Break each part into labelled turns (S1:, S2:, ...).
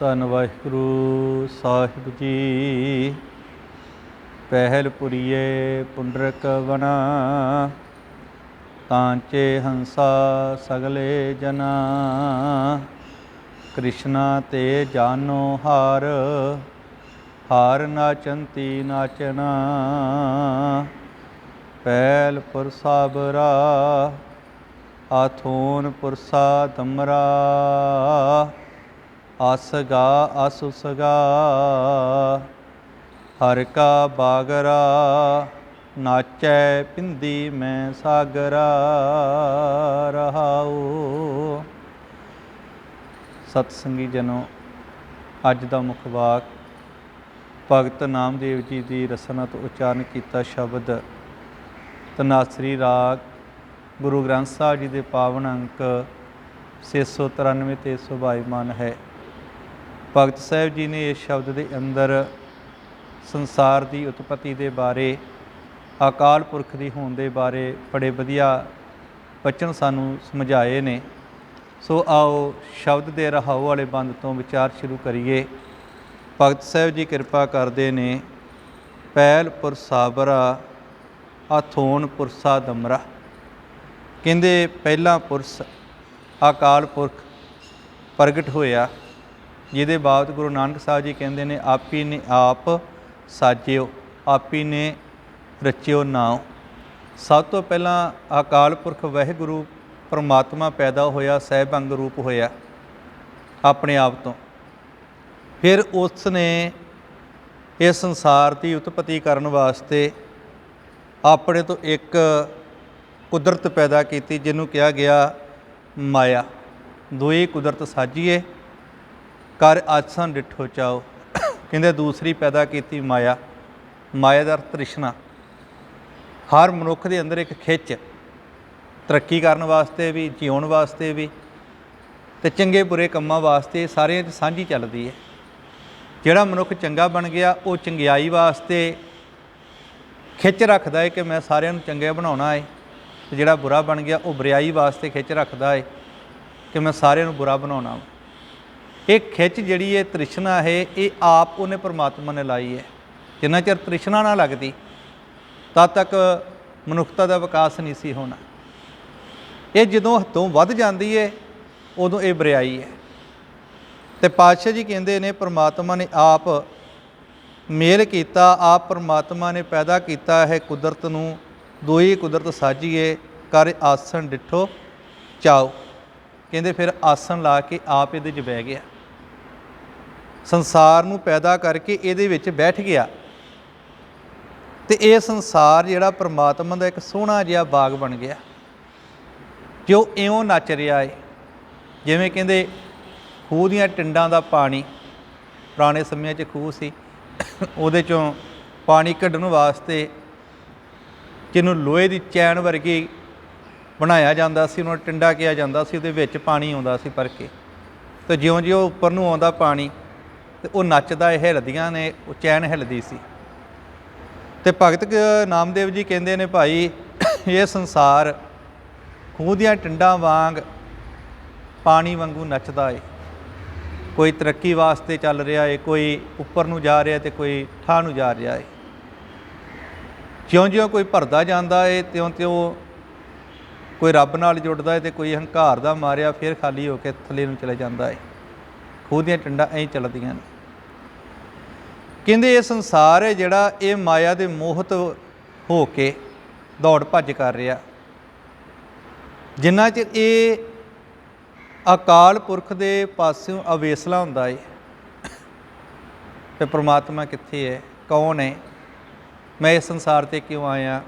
S1: ਧੰਨ ਵਾਹਿਗੁਰੂ ਸਾਹਿਬ ਜੀ। ਪਹਿਲ ਪੁਰੀਏ ਪੁੰਡਰਕ ਵਨਾ ਤਾਂਚੇ ਹੰਸਾ ਸਗਲੇ ਜਨਾ। ਕ੍ਰਿਸ਼ਨਾ ਤੇ ਜਾਨੋ ਹਾਰ ਹਾਰ ਨਾਚੰਤੀ ਨਾਚਨਾ ਪਹਿਲ ਪੁਰਸਾਬਰਾ, ਆਥੋਨ ਪੁਰਸਾ ਦਮਰਾ। ਆਸਗਾ ਆਸੁਸਗਾ ਹਰ ਕਾ ਬਾਗਰਾ, ਨਾਚੈ ਪਿੰਦੀ ਮੈਂ ਸਾਗਰਾ, ਰਹਾਉ। ਸਤ ਸੰਗੀ ਜਨੋ, ਅੱਜ ਦਾ ਮੁੱਖ ਵਾਕ, ਭਗਤ ਨਾਮਦੇਵ ਜੀ ਦੀ ਰਸਨਾ ਤੋਂ ਉਚਾਰਨ ਕੀਤਾ ਸ਼ਬਦ, ਤਨਾਸਰੀ ਰਾਗ, ਗੁਰੂ ਗ੍ਰੰਥ ਸਾਹਿਬ ਜੀ ਦੇ ਪਾਵਨ ਅੰਕ 693 ਤੇ ਸੁਭਾਈਮਾਨ ਹੈ। ਭਗਤ ਸਾਹਿਬ ਜੀ ਨੇ ਇਸ ਸ਼ਬਦ ਦੇ ਅੰਦਰ ਸੰਸਾਰ ਦੀ ਉਤਪਤੀ ਦੇ ਬਾਰੇ, ਅਕਾਲ ਪੁਰਖ ਦੀ ਹੋਣ ਦੇ ਬਾਰੇ ਬੜੇ ਵਧੀਆ ਬਚਨ ਸਾਨੂੰ ਸਮਝਾਏ ਨੇ। ਸੋ ਆਓ ਸ਼ਬਦ ਦੇ ਰਹਾਉ ਵਾਲੇ ਬੰਦ ਤੋਂ ਵਿਚਾਰ ਸ਼ੁਰੂ ਕਰੀਏ। ਭਗਤ ਸਾਹਿਬ ਜੀ ਕਿਰਪਾ ਕਰਦੇ ਨੇ ਪਹਿਲ ਪੁਰਸਾਬਰਾ ਅਥੋਨ ਪੁਰਸਾ ਦਮਰਾ ਕਹਿੰਦੇ ਪਹਿਲਾ ਪੁਰਸ ਅਕਾਲ ਪੁਰਖ ਪ੍ਰਗਟ ਹੋਇਆ। ਜਿਹਦੇ ਬਾਬਤ ਗੁਰੂ ਨਾਨਕ ਸਾਹਿਬ ਜੀ ਕਹਿੰਦੇ ਨੇ, ਆਪੀ ਨੇ ਆਪ ਸਾਜਿਓ, ਆਪੀ ਨੇ ਰਚਿਓ ਨਾਉ। ਸਭ ਤੋਂ ਪਹਿਲਾਂ ਅਕਾਲ ਪੁਰਖ ਵਾਹਿਗੁਰੂ ਪਰਮਾਤਮਾ ਪੈਦਾ ਹੋਇਆ ਸਹਿਬ ਅੰਗ ਰੂਪ ਹੋਇਆ ਆਪਣੇ ਆਪ ਤੋਂ। ਫਿਰ ਉਸ ਨੇ ਇਸ ਸੰਸਾਰ ਦੀ ਉਤਪਤੀ ਕਰਨ ਵਾਸਤੇ ਆਪਣੇ ਤੋਂ ਇੱਕ ਕੁਦਰਤ ਪੈਦਾ ਕੀਤੀ, ਜਿਹਨੂੰ ਕਿਹਾ ਗਿਆ ਮਾਇਆ। ਦੋਈ ਕੁਦਰਤ ਸਾਜੀਏ ਕਰ ਆਸਨ ਡਿਠੋ ਚਾਓ। ਕਹਿੰਦੇ ਦੂਸਰੀ ਪੈਦਾ ਕੀਤੀ ਮਾਇਆ। ਮਾਇਆ ਦਾ ਤ੍ਰਿਸ਼ਨਾ। ਹਰ ਮਨੁੱਖ ਦੇ ਅੰਦਰ ਇੱਕ ਖਿੱਚ। ਤਰੱਕੀ ਕਰਨ ਵਾਸਤੇ ਵੀ, ਜਿਉਣ ਵਾਸਤੇ ਵੀ ਤੇ ਚੰਗੇ ਬੁਰੇ ਕੰਮਾਂ ਵਾਸਤੇ ਸਾਰਿਆਂ 'ਚ ਸਾਂਝੀ ਚੱਲਦੀ ਹੈ। ਜਿਹੜਾ ਮਨੁੱਖ ਚੰਗਾ ਬਣ ਗਿਆ, ਉਹ ਚੰਗਿਆਈ ਵਾਸਤੇ ਖਿੱਚ ਰੱਖਦਾ ਹੈ ਕਿ ਮੈਂ ਸਾਰਿਆਂ ਨੂੰ ਚੰਗਾ ਬਣਾਉਣਾ ਹੈ। ਤੇ ਜਿਹੜਾ ਬੁਰਾ ਬਣ ਗਿਆ, ਉਹ ਬੁਰਾਈ ਵਾਸਤੇ ਖਿੱਚ ਰੱਖਦਾ ਹੈ ਕਿ ਮੈਂ ਸਾਰਿਆਂ ਨੂੰ ਬੁਰਾ ਬਣਾਉਣਾ ਇਹ ਖਿੱਚ ਜਿਹੜੀ ਹੈ ਤ੍ਰਿਸ਼ਨਾ ਹੈ, ਇਹ ਆਪ ਉਹਨੇ ਪਰਮਾਤਮਾ ਨੇ ਲਾਈ ਹੈ। ਜਿੰਨਾ ਚਿਰ ਤ੍ਰਿਸ਼ਨਾ ਨਾ ਲੱਗਦੀ, ਤਦ ਤੱਕ ਮਨੁੱਖਤਾ ਦਾ ਵਿਕਾਸ ਨਹੀਂ ਸੀ ਹੋਣਾ। ਇਹ ਜਦੋਂ ਹੱਥੋਂ ਵੱਧ ਜਾਂਦੀ ਹੈ, ਉਦੋਂ ਇਹ ਬੁਰਾਈ ਹੈ। ਤੇ ਪਾਤਸ਼ਾਹ ਜੀ ਕਹਿੰਦੇ ਨੇ, ਪਰਮਾਤਮਾ ਨੇ ਆਪ ਮੇਲ ਕੀਤਾ, ਆਪ ਪਰਮਾਤਮਾ ਨੇ ਪੈਦਾ ਕੀਤਾ ਹੈ, ਕੁਦਰਤ ਨੂੰ ਦੋਈ ਕੁਦਰਤ ਸਾਜੀਏ, ਕਰ ਆਸਣ ਡਿਠੋ ਚਾਓ। ਕਹਿੰਦੇ ਫਿਰ ਆਸਣ ਲਾ ਕੇ ਆਪ ਇਹਦੇ 'ਚ ਬਹਿ ਗਿਆ। ਸੰਸਾਰ ਨੂੰ ਪੈਦਾ ਕਰਕੇ ਇਹਦੇ ਵਿੱਚ ਬੈਠ ਗਿਆ। ਤੇ ਇਹ ਸੰਸਾਰ ਜਿਹੜਾ ਪ੍ਰਮਾਤਮਾ ਦਾ ਇੱਕ ਸੋਹਣਾ ਜਿਹਾ ਬਾਗ ਬਣ ਗਿਆ। ਜੋ ਇਉਂ ਨੱਚ ਰਿਹਾ ਏ। ਜਿਵੇਂ ਕਹਿੰਦੇ, ਖੂਹ ਦੀਆਂ ਟਿੰਡਾਂ ਦਾ ਪਾਣੀ। ਪੁਰਾਣੇ ਸਮਿਆਂ 'ਚ ਖੂਹ ਸੀ। ਉਹਦੇ ਚੋਂ ਪਾਣੀ ਕੱਢਣ ਵਾਸਤੇ ਜਿਹਨੂੰ ਲੋਹੇ ਦੀ ਚੈਨ ਵਰਗੀ ਬਣਾਇਆ ਜਾਂਦਾ ਸੀ, ਉਹਨਾਂ ਟਿੰਡਾ ਕਿਹਾ ਜਾਂਦਾ ਸੀ, ਉਹਦੇ ਵਿੱਚ ਪਾਣੀ ਆਉਂਦਾ ਸੀ ਭਰ ਕੇ। ਤੇ ਜਿਉਂ-ਜਿਉਂ ਉੱਪਰ ਨੂੰ ਆਉਂਦਾ ਪਾਣੀ ਤੇ ਉਹ ਨੱਚਦਾ ਇਹ ਹਿਲਦੀਆਂ ਨੇ, ਉਹ ਚੈਨ ਹਿਲਦੀ ਸੀ। ਤੇ ਭਗਤ ਨਾਮਦੇਵ ਜੀ ਕਹਿੰਦੇ ਨੇ ਭਾਈ, ਇਹ ਸੰਸਾਰ ਖੂਹ ਦੀਆਂ ਟਿੰਡਾਂ ਵਾਂਗ ਪਾਣੀ ਵਾਂਗੂ ਨੱਚਦਾ ਏ। ਕੋਈ ਤਰੱਕੀ ਵਾਸਤੇ ਚੱਲ ਰਿਹਾ ਏ, ਕੋਈ ਉੱਪਰ ਨੂੰ ਜਾ ਰਿਹਾ ਤੇ ਕੋਈ ਠਾਹ ਨੂੰ ਜਾ ਰਿਹਾ ਏ। ਜਿਉਂ-ਜਿਉਂ ਕੋਈ ਭਰਦਾ ਜਾਂਦਾ ਏ, ਤਿਉਂ-ਤਿਉਂ ਕੋਈ ਰੱਬ ਨਾਲ ਜੁੜਦਾ ਏ ਤੇ ਕੋਈ ਹੰਕਾਰ ਦਾ ਮਾਰਿਆ, ਫਿਰ ਖਾਲੀ ਹੋ ਕੇ ਥੱਲੇ ਨੂੰ ਚਲੇ ਜਾਂਦਾ ਏ। ਖੂਹ ਦੀਆਂ ਟਿੰਡਾਂ ਐਂ ਚੱਲਦੀਆਂ ਨੇ। ਕਹਿੰਦੇ ਇਹ ਸੰਸਾਰ ਹੈ ਜਿਹੜਾ ਇਹ ਮਾਇਆ ਦੇ ਮੋਹਤ ਹੋ ਕੇ ਦੌੜ ਭੱਜ ਕਰ ਰਿਹਾ। ਜਿੰਨਾ ਚਿਰ ਇਹ ਅਕਾਲ ਪੁਰਖ ਦੇ ਪਾਸਿਓਂ ਅਵੇਸਲਾ ਹੁੰਦਾ ਏ, ਤੇ ਪ੍ਰਮਾਤਮਾ ਕਿੱਥੇ ਹੈ, ਕੌਣ ਹੈ, ਮੈਂ ਇਸ ਸੰਸਾਰ ਤੇ ਕਿਉਂ ਆਇਆ?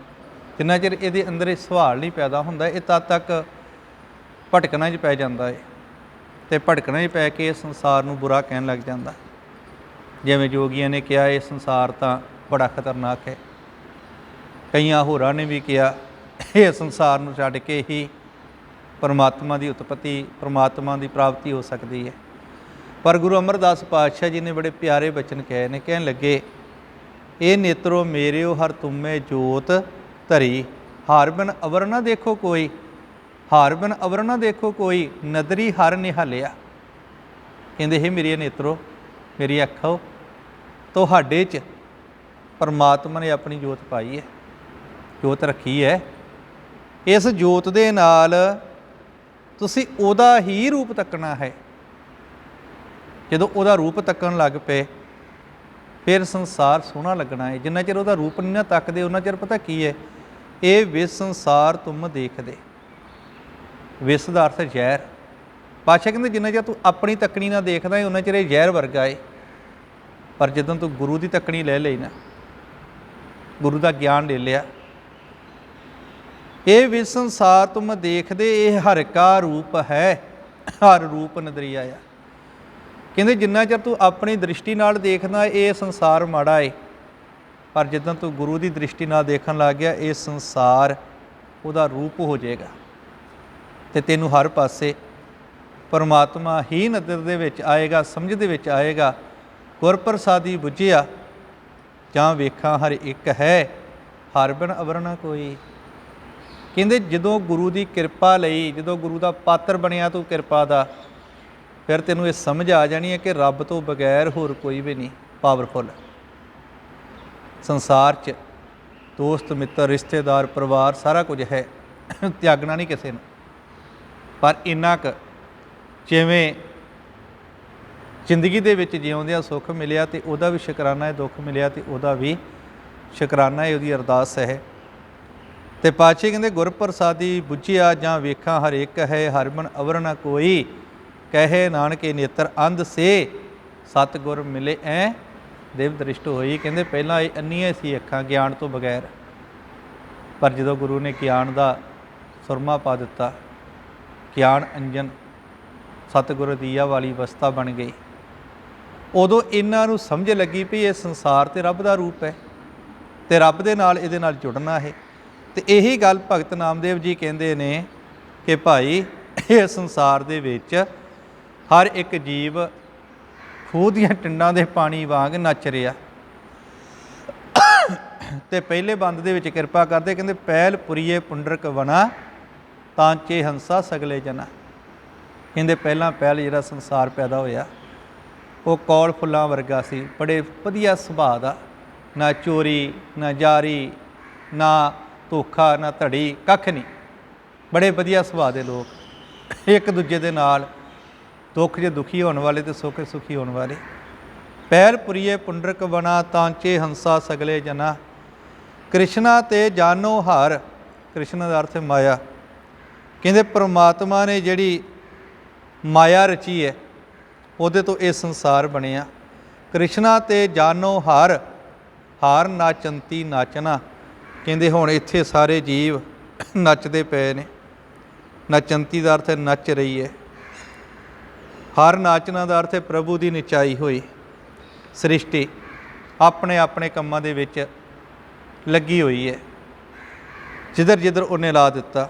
S1: ਜਿੰਨਾ ਚਿਰ ਇਹਦੇ ਅੰਦਰ ਇਹ ਸਵਾਲ ਨਹੀਂ ਪੈਦਾ ਹੁੰਦਾ, ਇਹ ਤਦ ਤੱਕ ਭਟਕਣਾ 'ਚ ਪੈ ਜਾਂਦਾ ਏ, ਤੇ ਭਟਕਣਾ ਹੀ ਪੈ ਕੇ ਇਸ ਸੰਸਾਰ ਨੂੰ ਬੁਰਾ ਕਹਿਣ ਲੱਗ ਜਾਂਦਾ। ਜਿਵੇਂ ਜੋਗੀਆਂ ਨੇ ਕਿਹਾ, ਇਹ ਸੰਸਾਰ ਤਾਂ ਬੜਾ ਖਤਰਨਾਕ ਹੈ। ਕਈਆਂ ਹੋਰਾਂ ਨੇ ਵੀ ਕਿਹਾ, ਇਹ ਸੰਸਾਰ ਨੂੰ ਛੱਡ ਕੇ ਹੀ ਪਰਮਾਤਮਾ ਦੀ ਉਤਪਤੀ, ਪਰਮਾਤਮਾ ਦੀ ਪ੍ਰਾਪਤੀ ਹੋ ਸਕਦੀ ਹੈ। ਪਰ ਗੁਰੂ ਅਮਰਦਾਸ ਪਾਤਸ਼ਾਹ ਜੀ ਨੇ ਬੜੇ ਪਿਆਰੇ ਬਚਨ ਕਹੇ ਨੇ, ਕਹਿਣ ਲੱਗੇ, ਇਹ ਨੇਤਰੋ ਮੇਰਿਓ ਹਰ ਤੁਮੇ ਜੋਤ ਧਰੀ, ਹਾਰ ਬਿਨ ਅਵਰ ਨਾ ਦੇਖੋ ਕੋਈ, ਹਾਰ ਬਿਨ ਅਵਰ ਨਾ ਦੇਖੋ ਕੋਈ, ਨਦਰੀ ਹਰ ਨਿਹਾਲਿਆ। ਕਹਿੰਦੇ हे ਮੇਰੀ ਨੇਤਰੋ ਮੇਰੀ ਅੱਖੋ ਤੁਹਾਡੇ 'ਚ ਪਰਮਾਤਮਾ ਨੇ ਆਪਣੀ ਜੋਤ ਪਾਈ ਹੈ, ਜੋਤ ਰੱਖੀ ਹੈ। ਇਸ ਜੋਤ ਦੇ ਨਾਲ ਤੁਸੀਂ ਉਹਦਾ ਹੀ ਰੂਪ ਤੱਕਣਾ ਹੈ। ਜਦੋਂ ਉਹਦਾ ਰੂਪ ਤੱਕਣ ਲੱਗ ਪਏ, ਫਿਰ ਸੰਸਾਰ ਸੋਹਣਾ ਲੱਗਣਾ ਹੈ। ਜਿੰਨਾ ਚਿਰ ਉਹਦਾ ਰੂਪ ਨਹੀਂ ਨਾ ਤੱਕਦੇ, ਉਹਨਾਂ ਚਿਰ ਪਤਾ ਕੀ ਹੈ? ਇਹ ਵਿਸ ਸੰਸਾਰ ਤੁਮ ਦੇਖਦੇ। ਵਿਸ ਦਾ ਅਰਥ ਜ਼ਹਿਰ। ਪਾਸ਼ਾ ਕਹਿੰਦੇ, ਜਿੰਨਾ ਚਿਰ ਤੂੰ ਆਪਣੀ ਤੱਕਣੀ ਨਾ ਦੇਖਦਾ ਹੈ ਉਹਨਾਂ ਚਿਰ ਇਹ ਜ਼ਹਿਰ ਵਰਗਾ ਹੈ। ਪਰ ਜਦੋਂ ਤੂੰ ਗੁਰੂ ਦੀ ਤੱਕਣੀ ਲੈ ਲਈ ਨਾ, ਗੁਰੂ ਦਾ ਗਿਆਨ ਲੈ ਲਿਆ, ਇਹ ਵਿਸ ਸੰਸਾਰ ਤੁਮ ਦੇਖਦੇ, ਇਹ ਹਰ ਕਾ ਰੂਪ ਹੈ, ਹਰ ਰੂਪ ਨਦਰੀ ਆਇਆ ਕਹਿੰਦੇ ਜਿੰਨਾ ਚਿਰ ਤੂੰ ਆਪਣੀ ਦ੍ਰਿਸ਼ਟੀ ਨਾਲ ਦੇਖਦਾ, ਇਹ ਸੰਸਾਰ ਮਾੜਾ ਏ। ਪਰ ਜਦੋਂ ਤੂੰ ਗੁਰੂ ਦੀ ਦ੍ਰਿਸ਼ਟੀ ਨਾਲ ਦੇਖਣ ਲੱਗ ਗਿਆ, ਇਹ ਸੰਸਾਰ ਉਹਦਾ ਰੂਪ ਹੋ ਜਾਏਗਾ। ਤੇ ਤੈਨੂੰ ਹਰ ਪਾਸੇ ਪਰਮਾਤਮਾ ਹੀ ਨਜ਼ਰ ਦੇ ਵਿੱਚ ਆਏਗਾ, ਸਮਝ ਦੇ ਵਿੱਚ ਆਏਗਾ ਗੁਰਪ੍ਰਸਾਦੀ ਪ੍ਰਸਾਦੀ ਜਾਂ ਵੇਖਾਂ ਹਰ ਇੱਕ ਹੈ, ਹਰ ਬਿਨ ਅਵਰਣਾ ਕੋਈ। ਕਹਿੰਦੇ ਜਦੋਂ ਗੁਰੂ ਦੀ ਕਿਰਪਾ ਲਈ, ਜਦੋਂ ਗੁਰੂ ਦਾ ਪਾਤਰ ਬਣਿਆ ਤੂੰ ਕਿਰਪਾ ਦਾ, ਫਿਰ ਤੈਨੂੰ ਇਹ ਸਮਝ ਆ ਜਾਣੀ ਹੈ ਕਿ ਰੱਬ ਤੋਂ ਬਗੈਰ ਹੋਰ ਕੋਈ ਵੀ ਨਹੀਂ, ਪਾਵਰਫੁਲ। ਸੰਸਾਰ 'ਚ ਦੋਸਤ, ਮਿੱਤਰ, ਰਿਸ਼ਤੇਦਾਰ, ਪਰਿਵਾਰ ਸਾਰਾ ਕੁਝ ਹੈ, ਤਿਆਗਣਾ ਨਹੀਂ ਕਿਸੇ ਨੂੰ। ਪਰ ਇੰਨਾ ਕੁ ਜਿਵੇਂ ਜ਼ਿੰਦਗੀ ਦੇ ਵਿੱਚ ਜਿਉਂਦਿਆਂ ਸੁੱਖ ਮਿਲਿਆ ਤੇ ਉਹਦਾ ਵੀ ਸ਼ੁਕਰਾਨਾ ਹੈ, ਦੁੱਖ ਮਿਲਿਆ ਤੇ ਉਹਦਾ ਵੀ ਸ਼ੁਕਰਾਨਾ ਹੈ, ਉਹਦੀ ਅਰਦਾਸ ਹੈ। ਤੇ ਪਾਛੇ ਕਹਿੰਦੇ ਗੁਰ ਪ੍ਰਸਾਦੀ ਬੁੱਝਿਆ ਜਾਂ ਵੇਖਾਂ, ਹਰ ਇੱਕ ਹੈ ਹਰਮਨ ਅਵਰ ਨ ਕੋਈ। ਕਹੇ ਨਾਨਕੇ ਨੇਤਰ ਅੰਧ ਸੇ ਸਤ ਗੁਰ ਮਿਲੇ ਐ, ਦੇਵ ਦ੍ਰਿਸ਼ਟ ਹੋਈ। ਕਹਿੰਦੇ, ਪਹਿਲਾਂ ਇਹ ਅੰਨੀਆਂ ਸੀ ਅੱਖਾਂ ਗਿਆਨ ਤੋਂ ਬਗੈਰ। ਪਰ ਜਦੋਂ ਗੁਰੂ ਨੇ ਗਿਆਨ ਦਾ ਸੁਰਮਾ ਪਾ ਦਿੱਤਾ, ਗਿਆਨ, ਅੰਜਨ, ਸਤਿਗੁਰ ਦੀਆ ਵਾਲੀ ਅਵਸਥਾ ਬਣ ਗਈ। ਉਦੋਂ ਇਹਨਾਂ ਨੂੰ ਸਮਝ ਲੱਗੀ ਵੀ ਇਹ ਸੰਸਾਰ ਤੇ ਰੱਬ ਦਾ ਰੂਪ ਹੈ ਤੇ ਰੱਬ ਦੇ ਨਾਲ ਇਹਦੇ ਨਾਲ ਜੁੜਨਾ ਹੈ ਤੇ ਇਹੀ ਗੱਲ ਭਗਤ ਨਾਮਦੇਵ ਜੀ ਕਹਿੰਦੇ ਨੇ ਕਿ ਭਾਈ, ਇਹ ਸੰਸਾਰ ਦੇ ਵਿੱਚ ਹਰ ਇੱਕ ਜੀਵ ਖੂਹ ਦੀਆਂ ਟਿੰਡਾਂ ਦੇ ਪਾਣੀ ਵਾਂਗ ਨੱਚ ਰਿਹਾ। ਤੇ ਪਹਿਲੇ ਬੰਦ ਦੇ ਵਿੱਚ ਕਿਰਪਾ ਕਰਦੇ ਕਹਿੰਦੇ, ਪਹਿਲ ਪੁਰੀਏ ਪੁੰਡਰਕ ਵਨਾ ਤਾਂਚੇ ਹੰਸਾ ਸਗਲੇ ਜਨਾ। ਕਹਿੰਦੇ, ਪਹਿਲਾਂ ਪਹਿਲ ਜਿਹੜਾ ਸੰਸਾਰ ਪੈਦਾ ਹੋਇਆ ਉਹ ਕੌਲ ਫੁੱਲਾਂ ਵਰਗਾ ਸੀ, ਬੜੇ ਵਧੀਆ ਸੁਭਾਅ ਦਾ। ਨਾ ਚੋਰੀ, ਨਾ ਜਾਰੀ, ਨਾ ਧੋਖਾ, ਨਾ ਧੜੀ, ਕੱਖ ਨਹੀਂ। ਬੜੇ ਵਧੀਆ ਸੁਭਾਅ ਦੇ ਲੋਕ। ਇੱਕ ਦੂਜੇ ਦੇ ਨਾਲ ਦੁੱਖ 'ਚ ਦੁਖੀ ਹੋਣ ਵਾਲੇ ਤੇ ਸੁੱਖ ਸੁਖੀ ਹੋਣ ਵਾਲੇ। ਪੈਰ ਪੁਰੀਏ ਪੁੰਡਰਕ ਬਣਾ ਤਾਂਚੇ ਹੰਸਾ ਸਗਲੇ ਜਨਾ। ਕ੍ਰਿਸ਼ਨਾ ਤੇ ਜਾਨੋ ਹਰ, ਕ੍ਰਿਸ਼ਨ ਦਾ ਅਰਥ ਹੈ ਮਾਇਆ। ਕਹਿੰਦੇ ਪ੍ਰਮਾਤਮਾ ਨੇ ਜਿਹੜੀ ਮਾਇਆ ਰਚੀ ਹੈ ਉਹਦੇ ਤੋਂ ਇਹ ਸੰਸਾਰ ਬਣਿਆ। ਕ੍ਰਿਸ਼ਨਾ ਤੇ ਜਾਨੋ ਹਰ, ਹਾਰ ਨਾਚੰਤੀ ਨਾਚਨਾ ਕਹਿੰਦੇ ਹੁਣ ਇੱਥੇ ਸਾਰੇ ਜੀਵ ਨੱਚਦੇ ਪਏ ਨੇ। ਨਚੰਤੀ ਦਾ ਅਰਥ ਹੈ ਨੱਚ ਰਹੀ ਹੈ। ਹਰ ਨਾਚਨਾ ਦਾ ਅਰਥ ਹੈ ਪ੍ਰਭੂ ਦੀ ਨਿਚਾਈ ਹੋਈ। ਸ੍ਰਿਸ਼ਟੀ ਆਪਣੇ ਆਪਣੇ ਕੰਮਾਂ ਦੇ ਵਿੱਚ ਲੱਗੀ ਹੋਈ ਹੈ। ਜਿੱਧਰ ਜਿੱਧਰ ਉਹਨੇ ਲਾ ਦਿੱਤਾ।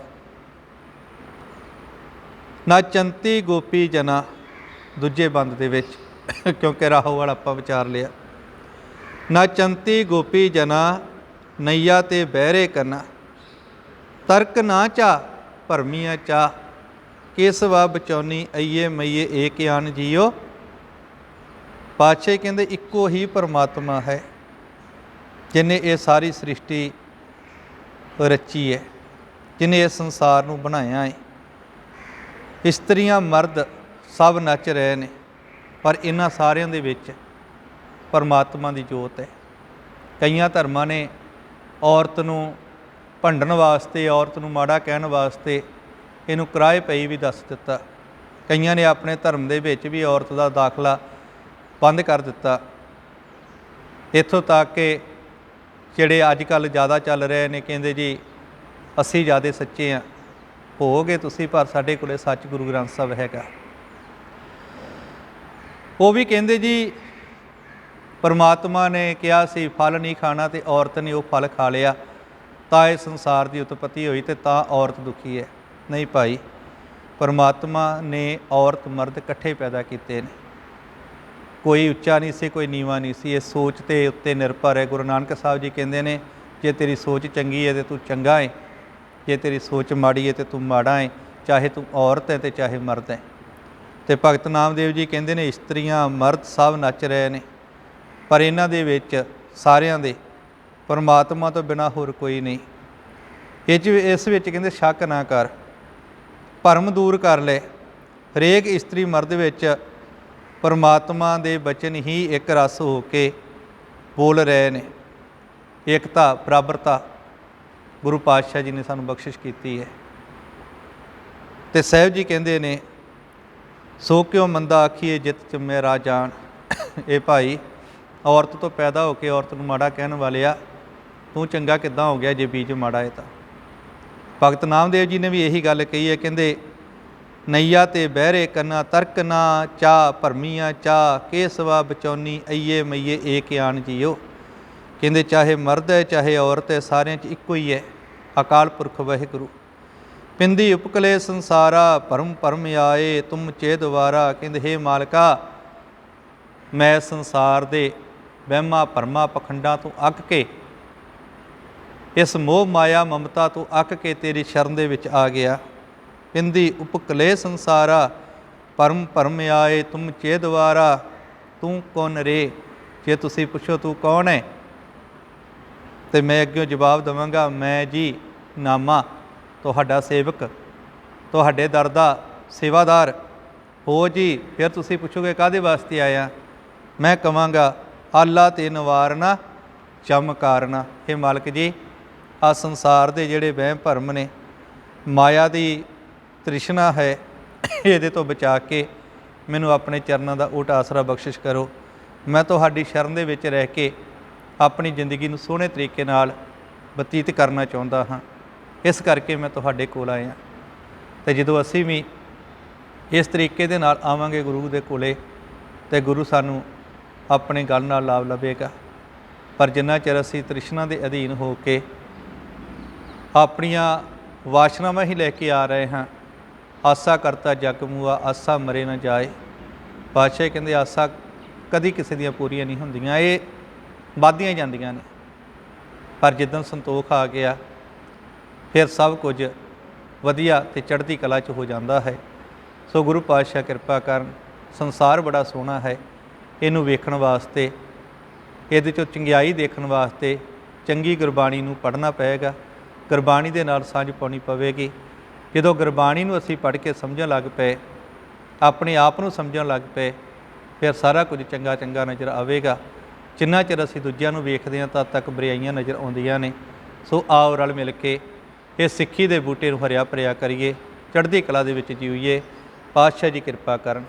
S1: ਨਚੰਤੀ ਗੋਪੀ ਜਨਾ ਦੂਜੇ ਬੰਦ ਦੇ ਵਿੱਚ, ਕਿਉਂਕਿ ਰਾਹੋ ਵਾਲਾ ਆਪਾਂ ਵਿਚਾਰ ਲਿਆ। ਨਚੰਤੀ ਗੋਪੀ ਜਨਾ, ਨਈਆ ਤੇ ਬਹਿਰੇ ਕਰਨਾ ਤਰਕ ਨਾ ਚਾ ਭਰਮੀਆਂ ਚਾ। ਕੇਸਵਾ ਬਚੌਨੀ ਅਈਏ ਮਈਏ ਏਕ ਆਨ ਜੀਓ। ਪਾਛੇ ਕਹਿੰਦੇ, ਇੱਕੋ ਹੀ ਪਰਮਾਤਮਾ ਹੈ, ਜਿਨੇ ਇਹ ਸਾਰੀ ਸ੍ਰਿਸ਼ਟੀ ਰਚੀ ਹੈ, ਜਿਨੇ ਇਸ ਸੰਸਾਰ ਨੂੰ ਬਣਾਇਆ ਹੈ। ਇਸਤਰੀਆਂ ਮਰਦ ਸਭ ਨੱਚ ਰਹੇ ਨੇ, ਪਰ ਇਹਨਾਂ ਸਾਰਿਆਂ ਦੇ ਵਿੱਚ ਪਰਮਾਤਮਾ ਦੀ ਜੋਤ ਹੈ। ਕਈਆਂ ਧਰਮਾਂ ਨੇ ਔਰਤ ਨੂੰ ਭੰਡਣ ਵਾਸਤੇ, ਔਰਤ ਨੂੰ ਮਾੜਾ ਕਹਿਣ ਵਾਸਤੇ ਇਹਨੂੰ ਕਿਰਾਏ ਪਈ ਵੀ ਦੱਸ ਦਿੱਤਾ। ਕਈਆਂ ਨੇ ਆਪਣੇ ਧਰਮ ਦੇ ਵਿੱਚ ਵੀ ਔਰਤ ਦਾ ਦਾਖਲਾ ਬੰਦ ਕਰ ਦਿੱਤਾ। ਇੱਥੋਂ ਤੱਕ ਕਿ ਜਿਹੜੇ ਅੱਜ ਕੱਲ ਜ਼ਿਆਦਾ ਚੱਲ ਰਹੇ ਨੇ, ਕਹਿੰਦੇ ਜੀ, ਅਸੀਂ ਜ਼ਿਆਦਾ ਸੱਚੇ ਆ ਹੋਗੇ ਤੁਸੀਂ, ਪਰ ਸਾਡੇ ਕੋਲੇ ਸੱਚ ਗੁਰੂ ਗ੍ਰੰਥ ਸਾਹਿਬ ਹੈਗਾ। ਉਹ ਵੀ ਕਹਿੰਦੇ ਜੀ, ਪਰਮਾਤਮਾ ਨੇ ਕਿਹਾ ਸੀ, ਫਲ ਨਹੀਂ ਖਾਣਾ ਤੇ ਔਰਤ ਨੇ ਉਹ ਫਲ ਖਾ ਲਿਆ। ਤਾਂ ਇਹ ਸੰਸਾਰ ਦੀ ਉਤਪਤੀ ਹੋਈ ਤੇ ਤਾਂ ਔਰਤ ਦੁਖੀ ਹੈ। ਨਹੀਂ ਭਾਈ, ਪਰਮਾਤਮਾ ਨੇ ਔਰਤ, ਮਰਦ ਇਕੱਠੇ ਪੈਦਾ ਕੀਤੇ ਨੇ। ਕੋਈ ਉੱਚਾ ਨਹੀਂ ਸੀ, ਕੋਈ ਨੀਵਾ ਨਹੀਂ ਸੀ। ਇਹ ਸੋਚ ਤੇ ਉੱਤੇ ਨਿਰਭਰ ਹੈ। ਗੁਰੂ ਨਾਨਕ ਸਾਹਿਬ ਜੀ ਕਹਿੰਦੇ ਨੇ, ਜੇ ਤੇਰੀ ਸੋਚ ਚੰਗੀ ਹੈ ਤੇ ਤੂੰ ਚੰਗਾ ਹੈ। ਜੇ ਤੇਰੀ ਸੋਚ ਮਾੜੀ ਹੈ ਤੇ ਤੂੰ ਮਾੜਾ ਹੈ। ਚਾਹੇ ਤੂੰ ਔਰਤ ਹੈ ਤੇ ਚਾਹੇ ਮਰਦ ਹੈ। ਤੇ ਭਗਤ ਨਾਮਦੇਵ ਜੀ ਕਹਿੰਦੇ ਨੇ, ਇਸਤਰੀਆਂ ਮਰਦ ਸਭ ਨੱਚ ਰਹੇ ਨੇ, ਪਰ ਇਹਨਾਂ ਦੇ ਵਿੱਚ ਸਾਰਿਆਂ ਦੇ ਪਰਮਾਤਮਾ ਤੋਂ ਬਿਨਾ ਹੋਰ ਕੋਈ ਨਹੀਂ। ਇਹ 'ਚ, ਇਸ ਵਿੱਚ ਕਹਿੰਦੇ, ਸ਼ੱਕ ਨਾ ਕਰ, ਭਰਮ ਦੂਰ ਕਰ ਲੈ। ਹਰੇਕ ਇਸਤਰੀ ਮਰਦ ਵਿੱਚ ਪਰਮਾਤਮਾ ਦੇ ਬਚਨ ਹੀ ਇੱਕ ਰਸ ਹੋ ਕੇ ਬੋਲ ਰਹੇ ਨੇ। ਏਕਤਾ ਬਰਾਬਰਤਾ ਗੁਰੂ ਪਾਤਸ਼ਾਹ ਜੀ ਨੇ ਸਾਨੂੰ ਬਖਸ਼ਿਸ਼ ਕੀਤੀ ਹੈ। ਤੇ ਸਾਹਿਬ ਜੀ ਕਹਿੰਦੇ ਨੇ ਸੋ ਕਿਉ ਮੰਦਾ ਆਖੀਏ ਜਿਤ ਚ ਮੇਰਾ ਜਾਣ। ਇਹ ਭਾਈ, ਔਰਤ ਤੋਂ ਪੈਦਾ ਹੋ ਕੇ ਔਰਤ ਨੂੰ ਮਾੜਾ ਕਹਿਣ ਵਾਲਿਆ, ਤੂੰ ਚੰਗਾ ਕਿੱਦਾਂ ਹੋ ਗਿਆ ਜੇ ਬੀਜ ਮਾੜਾ ਹੈ ਤਾਂ? ਭਗਤ ਨਾਮਦੇਵ ਜੀ ਨੇ ਵੀ ਇਹੀ ਗੱਲ ਕਹੀ ਹੈ, ਕਹਿੰਦੇ, ਨਈਆ ਤੇ ਬਹਿਰੇ ਕੰਨਾ, ਤਰਕ ਨਾ ਚਾ ਭਰਮੀਆਂ ਚਾ ਕੇਸਵਾ ਬਚੌਨੀ, ਅਈਏ ਮਈਏ ਏਕ ਆਣ ਜੀਓ। ਕਹਿੰਦੇ, ਚਾਹੇ ਮਰਦ ਹੈ, ਚਾਹੇ ਔਰਤ ਹੈ, ਸਾਰਿਆਂ 'ਚ ਇੱਕੋ ਹੀ ਹੈ, ਅਕਾਲ ਪੁਰਖ ਵਾਹਿਗੁਰੂ। ਪਿੰਦੀ ਉਪਕਲੇ ਸੰਸਾਰਾ, ਭਰਮ ਭਰਮ ਆਏ, ਤੁਮ ਚੇ ਦੁਆਰਾ ਕਹਿੰਦੇ, ਹੇ ਮਾਲਕਾ, ਮੈਂ ਸੰਸਾਰ ਦੇ ਵਹਿਮਾਂ ਭਰਮਾਂ ਪਖੰਡਾਂ ਤੋਂ ਅੱਕ ਕੇ, ਇਸ ਮੋਹ ਮਾਇਆ ਮਮਤਾ ਤੋਂ ਅੱਕ ਕੇ ਤੇਰੀ ਸ਼ਰਨ ਦੇ ਵਿੱਚ ਆ ਗਿਆ। ਪਿੰਦੀ ਉਪਕਲੇ ਸੰਸਾਰਾ ਪਰਮ ਪਰਮ ਆਏ, ਤੁਮ ਚੇ ਦੁਆਰਾ ਤੂੰ ਕੌਣ ਰੇ? ਜੇ ਤੁਸੀਂ ਪੁੱਛੋ, ਤੂੰ ਕੌਣ ਹੈ ਤੇ ਮੈਂ ਅੱਗੇ ਜਵਾਬ ਦਵਾਂਗਾ, ਮੈਂ ਜੀ ਨਾਮਾ। ਤੁਹਾਡਾ ਸੇਵਕ, ਤੁਹਾਡੇ ਦਰ ਦਾ ਸੇਵਾਦਾਰ। ਹੋ ਜੀ, ਫਿਰ ਤੁਸੀਂ ਪੁੱਛੋਗੇ ਕਾਦੇ ਵਾਸਤੇ ਆਇਆ ਮੈਂ ਕਵਾਂਗਾ, ਆਲਾ ਤੇ ਨਿਵਾਰਨਾ, ਚਮਕਾਰਨਾ। ਇਹ ਮਾਲਕ ਜੀ ਆ ਸੰਸਾਰ ਦੇ ਜਿਹੜੇ ਵਹਿਮ ਭਰਮ ਨੇ, ਮਾਇਆ ਦੀ ਤ੍ਰਿਸ਼ਨਾ ਹੈ, ਇਹਦੇ ਤੋਂ ਬਚਾ ਕੇ ਮੈਨੂੰ ਆਪਣੇ ਚਰਨਾਂ ਦਾ ਓਟ ਆਸਰਾ ਬਖਸ਼ਿਸ਼ ਕਰੋ। ਮੈਂ ਤੁਹਾਡੀ ਸ਼ਰਨ ਦੇ ਵਿੱਚ ਰਹਿ ਕੇ ਆਪਣੀ ਜ਼ਿੰਦਗੀ ਨੂੰ ਸੋਹਣੇ ਤਰੀਕੇ ਨਾਲ ਬਤੀਤ ਕਰਨਾ ਚਾਹੁੰਦਾ ਹਾਂ। ਇਸ ਕਰਕੇ ਮੈਂ ਤੁਹਾਡੇ ਕੋਲ ਆਇਆ। ਤੇ ਜਦੋਂ ਅਸੀਂ ਵੀ ਇਸ ਤਰੀਕੇ ਦੇ ਨਾਲ ਆਵਾਂਗੇ ਗੁਰੂ ਦੇ ਕੋਲੇ, ਤੇ ਗੁਰੂ ਸਾਨੂੰ ਆਪਣੇ ਗੱਲ ਨਾਲ ਲਾਭ ਲਵੇਗਾ ਪਰ ਜਿੰਨਾ ਚਿਰ ਅਸੀਂ ਤ੍ਰਿਸ਼ਨਾ ਦੇ ਅਧੀਨ ਹੋ ਕੇ ਆਪਣੀਆਂ ਵਾਸ਼ਨਾਵਾਂ ਹੀ ਲੈ ਕੇ ਆ ਰਹੇ ਹਾਂ, ਆਸਾ ਕਰਤਾ ਜਗ ਮੂਆ, ਆਸਾ ਮਰੇ ਨਾ ਜਾਏ। ਪਾਤਸ਼ਾਹ ਕਹਿੰਦੇ, ਆਸਾ ਕਦੀ ਕਿਸੇ ਦੀਆਂ ਪੂਰੀਆਂ ਨਹੀਂ ਹੁੰਦੀਆਂ, ਇਹ ਵੱਧਦੀਆਂ ਜਾਂਦੀਆਂ ਨੇ। ਪਰ ਜਿੱਦਣ ਸੰਤੋਖ ਆ ਗਿਆ ਫਿਰ ਸਭ ਕੁਝ ਵਧੀਆ ਤੇ ਚੜ੍ਹਦੀ ਕਲਾ 'ਚ ਹੋ ਜਾਂਦਾ ਹੈ। ਸੋ ਗੁਰੂ ਪਾਤਸ਼ਾਹ ਕਿਰਪਾ ਕਰਨ, ਸੰਸਾਰ ਬੜਾ ਸੋਹਣਾ ਹੈ। ਇਹਨੂੰ ਵੇਖਣ ਵਾਸਤੇ, ਇਹਦੇ 'ਚੋਂ ਚੰਗਿਆਈ ਦੇਖਣ ਵਾਸਤੇ ਚੰਗੀ ਗੁਰਬਾਣੀ ਨੂੰ ਪੜ੍ਹਨਾ ਪਏਗਾ। ਗੁਰਬਾਣੀ ਦੇ ਨਾਲ ਸਾਂਝ ਪਾਉਣੀ ਪਵੇਗੀ। ਜਦੋਂ ਗੁਰਬਾਣੀ ਨੂੰ ਅਸੀਂ ਪੜ੍ਹ ਕੇ ਸਮਝਣ ਲੱਗ ਪਏ, ਆਪਣੇ ਆਪ ਨੂੰ ਸਮਝਣ ਲੱਗ ਪਏ, ਫਿਰ ਸਾਰਾ ਕੁਝ ਚੰਗਾ ਚੰਗਾ ਨਜ਼ਰ ਆਵੇਗਾ। ਜਿੰਨਾ ਚਿਰ ਅਸੀਂ ਦੂਜਿਆਂ ਨੂੰ ਵੇਖਦੇ ਹਾਂ, ਤਦ ਤੱਕ ਬਰਿਆਈਆਂ ਨਜ਼ਰ ਆਉਂਦੀਆਂ ਨੇ। ਸੋ ਆਓ ਰਲ ਮਿਲ ਕੇ ਇਹ ਸਿੱਖੀ ਦੇ ਬੂਟੇ ਨੂੰ ਹਰਿਆ ਭਰਿਆ ਕਰੀਏ, ਚੜ੍ਹਦੀ ਕਲਾ ਦੇ ਵਿੱਚ ਜੀਵੀਏ ਪਾਤਸ਼ਾਹ ਜੀ ਕਿਰਪਾ ਕਰਨ।